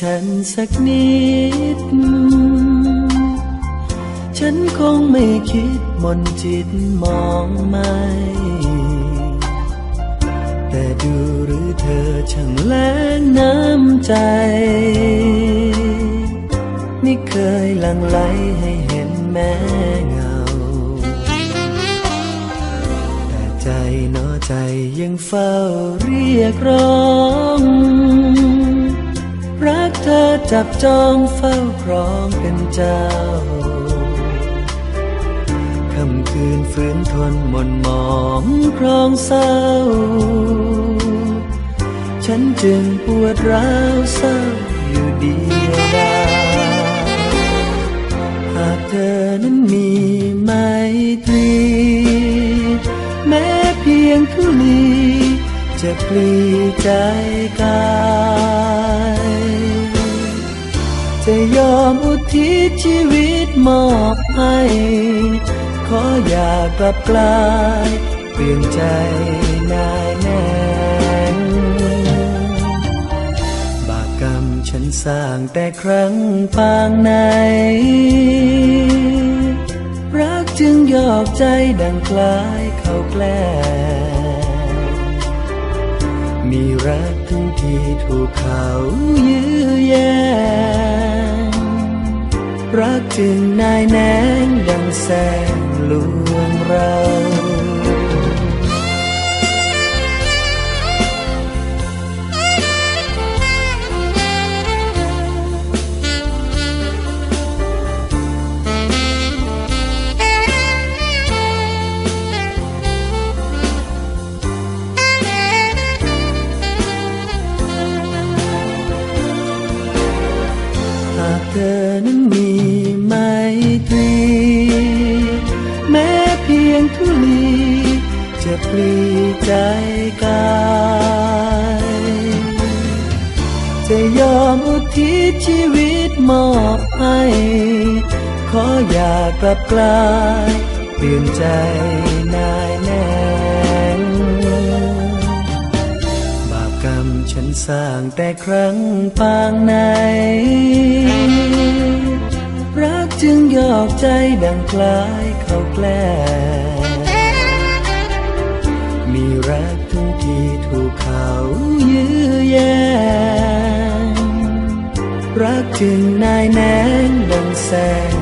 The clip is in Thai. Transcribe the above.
ฉันสักนิด ฉันคงไม่คิดมนจิตมองไม่ แต่ดูหรือเธอช่างแลงน้ำใจ ไม่เคยลังไหลให้เห็นแม้เงา แต่ใจนอใจยังเฝ้าเรียกร้อง รักเธอจับจองเฝ้าครองเป็นเจ้าค่ำคืนฝืนทนหมนหมองครองเศร้า ฉันจึงปวดร้าวเศร้าอยู่เดียวดายหากเธอนั้นมีไมตรี แม้เพียงทุลีจะปลีใจกาย ทิศชีวิตมอบให้ ขออย่ากลับกลายเปลี่ยนใจนายแน่บาปกรรมฉันสร้างแต่ครั้งปางไหน รักจึงยอกใจดังคล้ายเขาแกล้งมีรักทั้งที่ถูกเขายื้อแย่ รักจึงนายแนงดังแสงลวงเราห ปลีใจกายจะยอมอุทิศชีวิตมอบให้ ขออย่ากลับกลายเปลี่ยนใจนายแน่บาปกรรมฉันสร้างแต่ครั้งปางไหน รักจึงยอกใจดังคล้ายเขาแกล้ รักจึงน